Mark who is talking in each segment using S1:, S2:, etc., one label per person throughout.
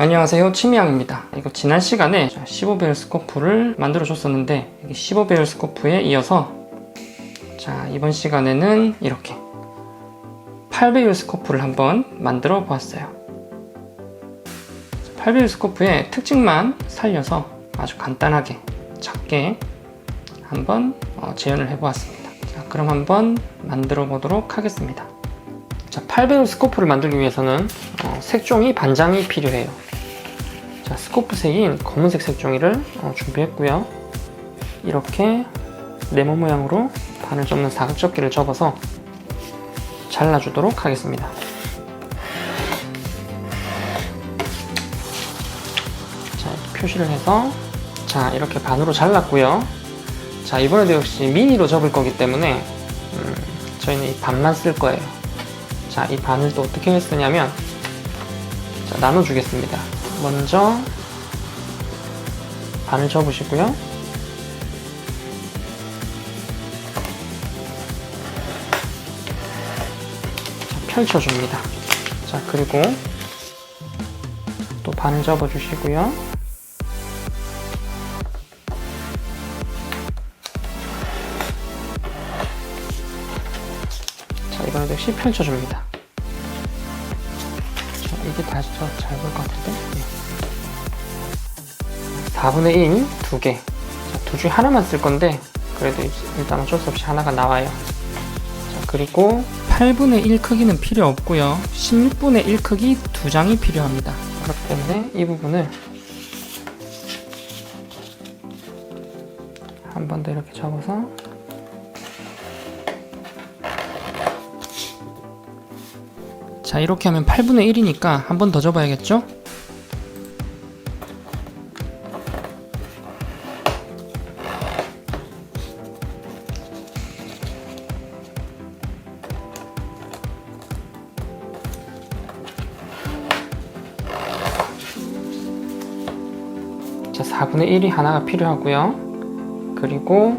S1: 안녕하세요. 치미양입니다. 이거 지난 시간에 15배열 스코프를 만들어 줬었는데 15배열 스코프에 이어서 자 이번 시간에는 이렇게 8배율 스코프를 한번 만들어 보았어요. 8배율 스코프의 특징만 살려서 아주 간단하게 작게 한번 어, 재현을 해 보았습니다. 자 그럼 한번 만들어 보도록 하겠습니다. 자 8배율 스코프를 만들기 위해서는 어, 색종이 반장이 필요해요 자, 스코프 색인 검은색 색종이를 어, 준비했고요. 이렇게 네모 모양으로 반을 접는 사각접기를 접어서 잘라주도록 하겠습니다. 자, 표시를 해서 자, 이렇게 반으로 잘랐고요. 자, 이번에도 역시 미니로 접을 거기 때문에 음, 저희는 이 반만 쓸 거예요. 자, 이 반을 또 어떻게 쓰냐면 자, 나눠주겠습니다. 먼저 반을 접으시고요. 자, 펼쳐줍니다. 자, 그리고 또 반을 접어주시고요. 자, 이번에도 역시 펼쳐줍니다. 다시 잘 볼 것 같은데? 네. 4분의 1, 2개. 자, 둘 중에 하나만 쓸 건데, 그래도 일단 어쩔 수 없이 하나가 나와요. 자, 그리고 8분의 1 크기는 필요 없고요. 16분의 1 크기 두 장이 필요합니다. 그렇기 때문에 이 부분을 한 번 더 이렇게 접어서 자, 이렇게 하면 8분의 1이니까 한 번더 접어야겠죠? 자, 4분의 1이 하나가 필요하고요. 그리고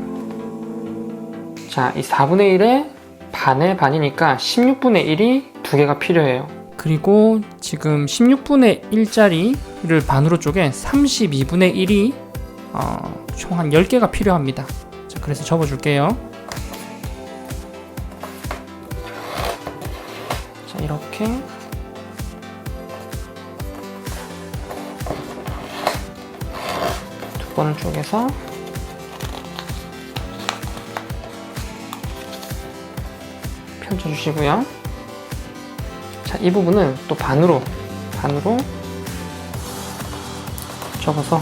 S1: 자, 이 4분의 1에 반의 반이니까 16분의 1이 두 개가 필요해요. 그리고 지금 16분의 1짜리를 반으로 쪼개 32분의 1이 어, 총한 10개가 필요합니다. 자, 그래서 접어줄게요. 자, 이렇게 두 번을 쪼개서 펼쳐주시고요. 자, 이 부분은 또 반으로, 반으로 접어서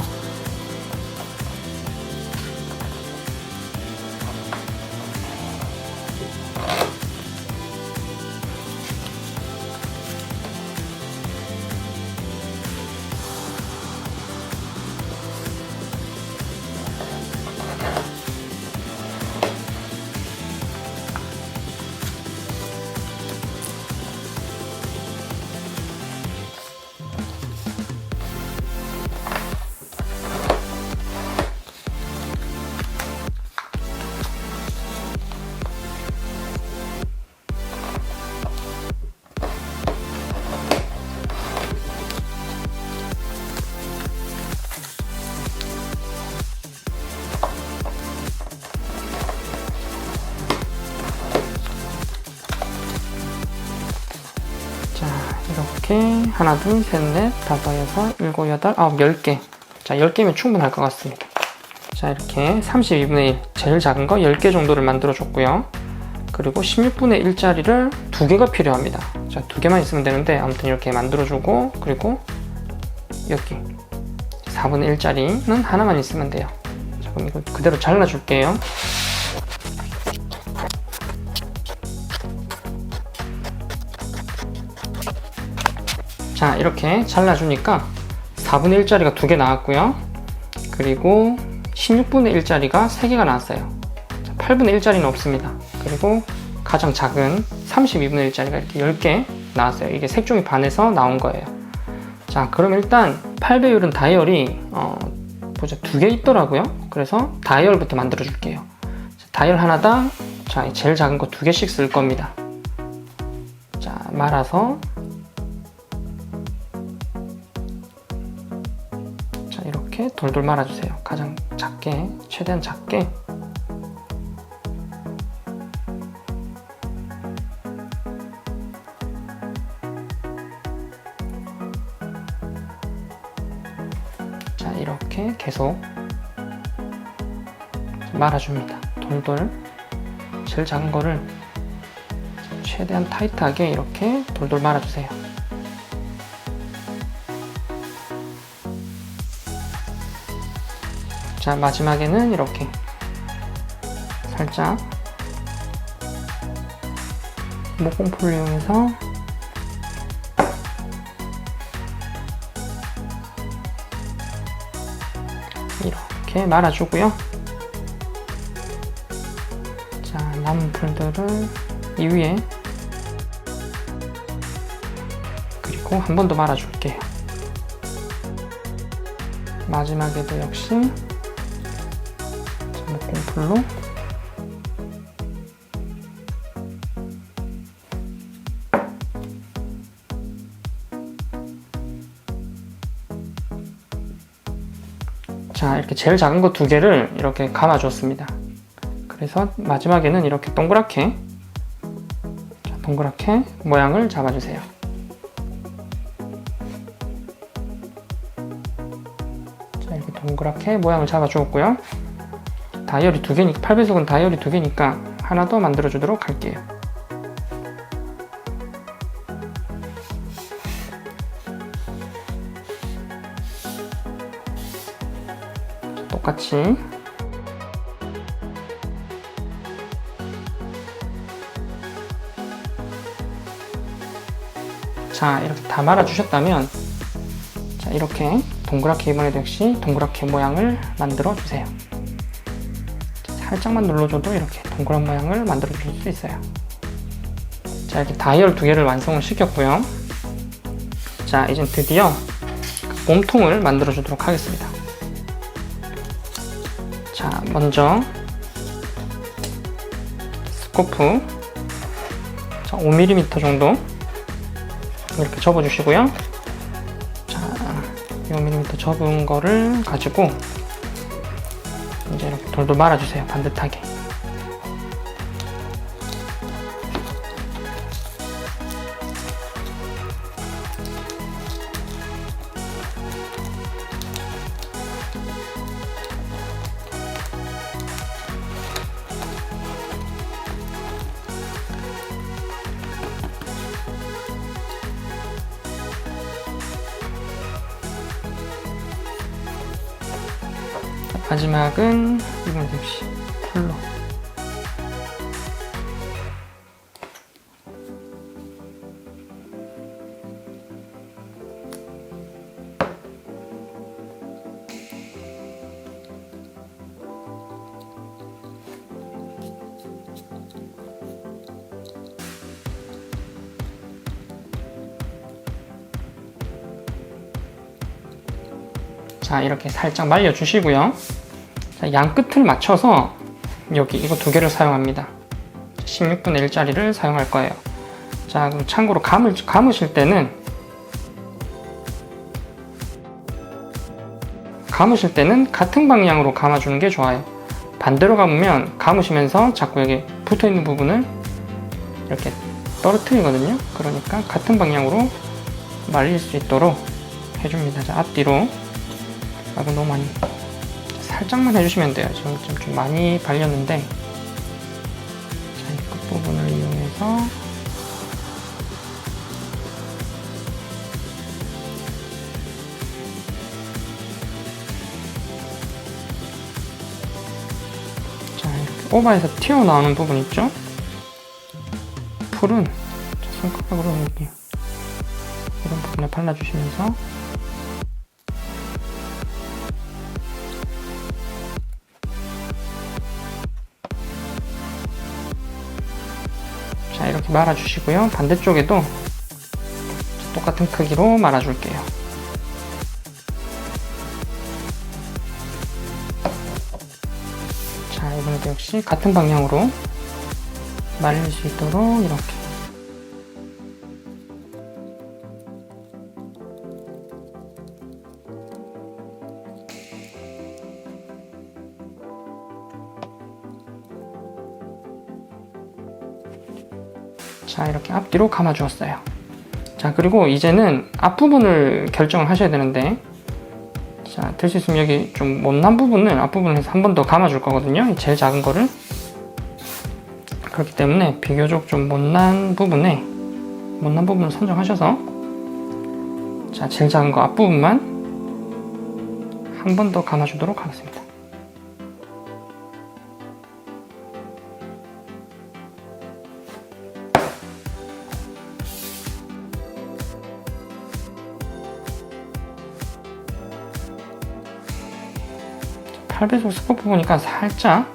S1: 이렇게 하나, 둘, 셋, 넷, 다섯, 여섯, 일곱, 여덟, 아홉, 열 개. 자, 열 개면 충분할 것 같습니다. 자, 이렇게 32분의 1, 제일 작은 거 10개 정도를 만들어 줬고요. 그리고 16분의 1짜리를 두 개가 필요합니다. 자, 두 개만 있으면 되는데 아무튼 이렇게 만들어 주고 그리고 여기 4분의 1짜리는 하나만 있으면 돼요. 자, 그럼 이거 그대로 잘라 줄게요. 자 이렇게 잘라주니까 4분의 1짜리가 두 개 나왔고요. 그리고 16분의 1짜리가 3개가 나왔어요. 자, 8분의 1짜리는 없습니다. 그리고 가장 작은 32분의 1짜리가 이렇게 10개 나왔어요. 이게 색종이 반에서 나온 거예요. 자 그럼 일단 8배율은 다이얼이 어, 보자 두 개 있더라고요. 그래서 다이얼부터 만들어 줄게요. 자, 다이얼 하나당 자 제일 작은 거 두 개씩 쓸 겁니다. 자 말아서 자, 이렇게 돌돌 말아주세요. 가장 작게, 최대한 작게. 자, 이렇게 계속 말아줍니다. 돌돌. 제일 작은 거를 최대한 타이트하게 이렇게 돌돌 말아주세요. 자, 마지막에는 이렇게 살짝 목공풀을 이용해서 이렇게 말아주고요. 자, 남은 풀들을 이 위에 그리고 한 번 더 말아줄게요. 마지막에도 역시 목공풀로 자 이렇게 제일 작은 거 두 개를 이렇게 감아 줬습니다. 그래서 마지막에는 이렇게 동그랗게 자, 동그랗게 모양을 잡아주세요. 자 이렇게 동그랗게 모양을 잡아주었고요 다이얼이 두 개니까 8배속은 다이얼이 두 개니까 하나 더 만들어 주도록 할게요. 똑같이. 자 이렇게 다 말아 주셨다면 자 이렇게 동그랗게 역시 동그랗게 모양을 만들어 주세요 살짝만 눌러줘도 이렇게 동그란 모양을 만들어 줄 수 있어요. 자 이렇게 다이얼 두 개를 완성을 시켰고요. 자 이제 드디어 그 몸통을 만들어 주도록 하겠습니다. 자 먼저 스코프 자, 5mm 정도 이렇게 접어 주시고요. 자 5mm 접은 거를 가지고 돌돌 말아주세요 반듯하게 마지막은 이번 역시. 풀로. 자 이렇게 살짝 말려 주시고요. 자, 양 끝을 맞춰서 여기 이거 두 개를 사용합니다. 16분의 1짜리를 사용할 거예요. 자 그럼 참고로 감을, 감으실 때는 감으실 때는 같은 방향으로 감아주는 게 좋아요. 반대로 감으면 감으시면서 자꾸 여기 붙어있는 부분을 이렇게 떨어뜨리거든요. 그러니까 같은 방향으로 말릴 수 있도록 해줍니다. 자 앞뒤로. 아, 너무 많이 살짝만 해주시면 돼요. 지금 좀, 좀 많이 발렸는데 자, 이 끝부분을 이용해서 자, 이렇게 오버해서 튀어나오는 부분 있죠? 풀은 자, 손가락으로 여기 이런 부분에 발라주시면서 이렇게 말아주시고요. 반대쪽에도 똑같은 크기로 말아줄게요. 자 이번에도 역시 같은 방향으로 말릴 수 있도록 이렇게 자, 이렇게 앞뒤로 감아 주었어요. 자, 그리고 이제는 앞부분을 결정을 하셔야 되는데, 자, 될 수 있으면 여기 좀 못난 부분을 앞부분을 해서 한 번 더 감아 줄 거거든요. 이 제일 작은 거를. 그렇기 때문에 비교적 좀 못난 부분에, 못난 부분을 선정하셔서, 자, 제일 작은 거 앞부분만 한 번 더 감아 주도록 하겠습니다. 팔배속 스코프 보니까 살짝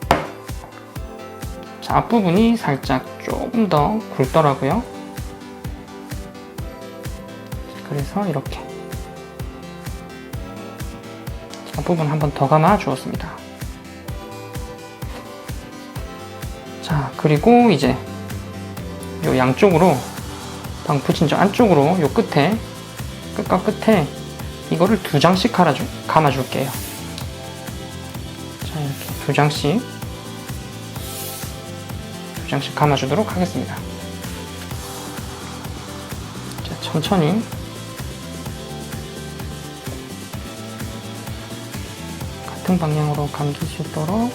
S1: 자, 앞부분이 살짝 조금 더 굵더라고요. 그래서 이렇게 앞부분 한 번 더 감아 주었습니다. 자, 그리고 이제 요 양쪽으로 방 붙인 저 안쪽으로 요 끝에 끝과 끝에 이거를 두 장씩 갈아주, 감아줄게요. 두 장씩 두 장씩 감아주도록 하겠습니다. 자, 천천히 같은 방향으로 있도록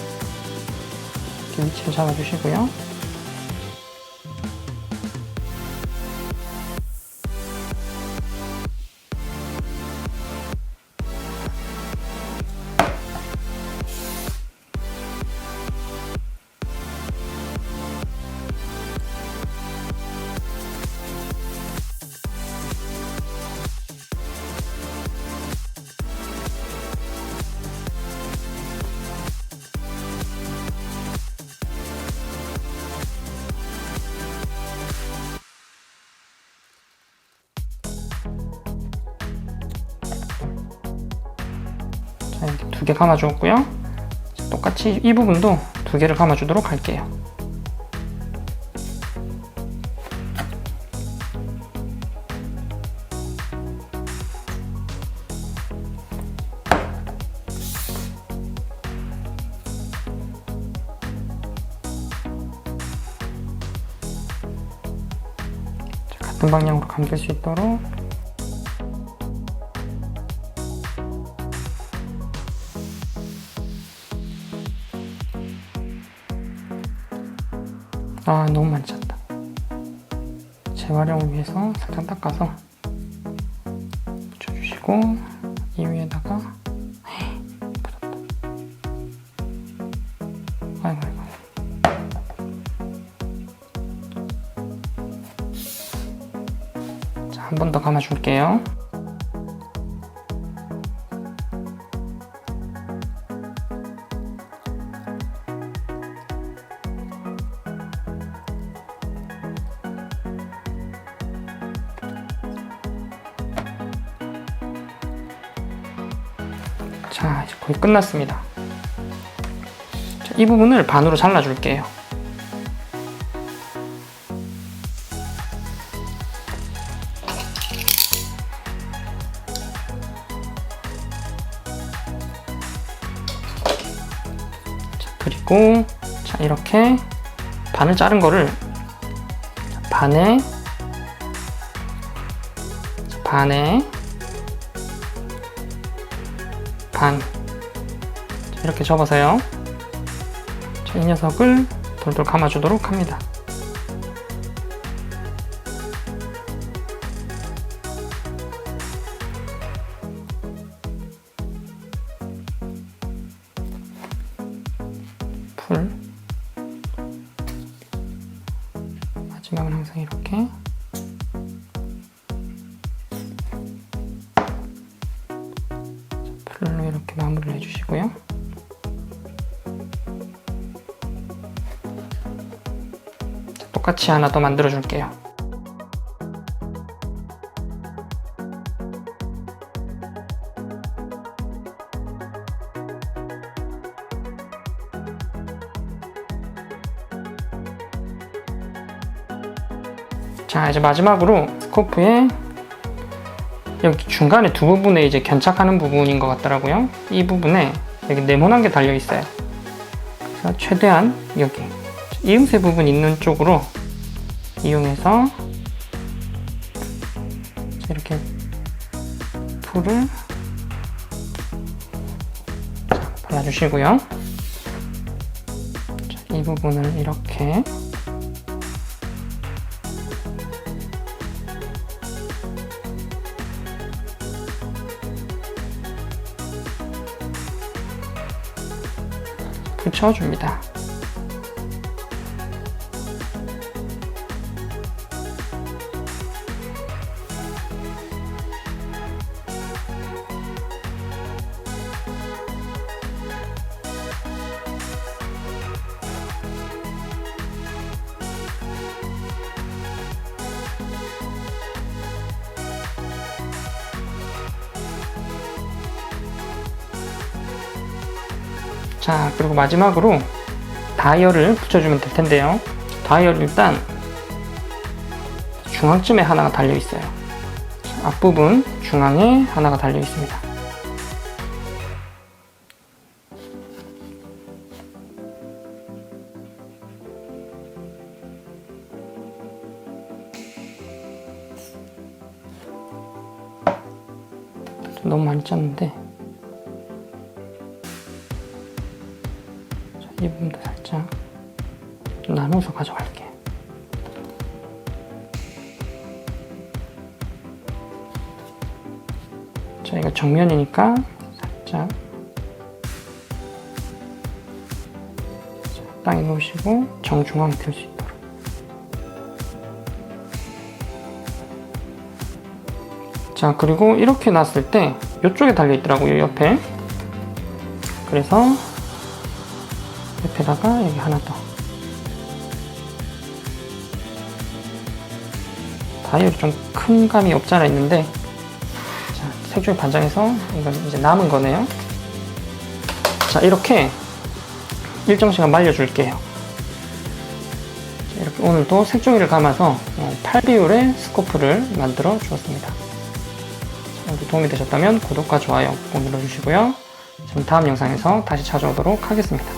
S1: 이렇게 위치를 잡아주시고요. 두 개 감아주었고요. 똑같이 이 부분도 두 개를 감아주도록 할게요. 자, 같은 방향으로 감길 수 있도록 아 너무 많이 찼다. 재활용을 위해서 살짝 닦아서 붙여주시고 이 위에다가 묻었다 아이고 아이고. 자 한 번 더 감아줄게요 자, 이제 거의 끝났습니다. 자, 이 부분을 반으로 잘라줄게요. 자, 그리고 자, 이렇게 반을 자른 거를 자, 반에 자, 반에 반. 자, 이렇게 접어서요. 자, 이 녀석을 돌돌 감아주도록 합니다. 풀. 마지막은 항상 이렇게 똑같이 하나 더 만들어 줄게요. 자 이제 마지막으로 스코프에 여기 중간에 두 부분에 이제 견착하는 부분인 것 같더라고요. 이 부분에 여기 네모난 게 달려 있어요. 그래서 최대한 여기 이음새 부분 있는 쪽으로 이용해서 이렇게 풀을 발라주시고요. 자, 이 부분을 이렇게 붙여줍니다. 마지막으로 다이얼을 붙여주면 될 텐데요. 다이얼 일단 중앙쯤에 하나가 달려 있어요. 앞부분 중앙에 하나가 달려 있습니다. 좀 너무 많이 짰는데 이 부분도 살짝 좀 나눠서 가져갈게. 자, 이거 정면이니까 살짝 자, 땅에 놓으시고 정중앙에 들 수 있도록. 자, 그리고 이렇게 놨을 때 이쪽에 달려 있더라고요, 옆에. 그래서 옆에다가 여기 하나 더. 다이얼이 좀 큰 감이 없잖아 있는데 자, 색종이 반장해서 이건 이제 남은 거네요. 자, 이렇게 일정 시간 말려줄게요. 자, 이렇게 오늘도 색종이를 감아서 8비율의 스코프를 만들어 주었습니다. 자, 모두 도움이 되셨다면 구독과 좋아요 꼭 눌러주시고요. 저는 다음 영상에서 다시 찾아오도록 하겠습니다.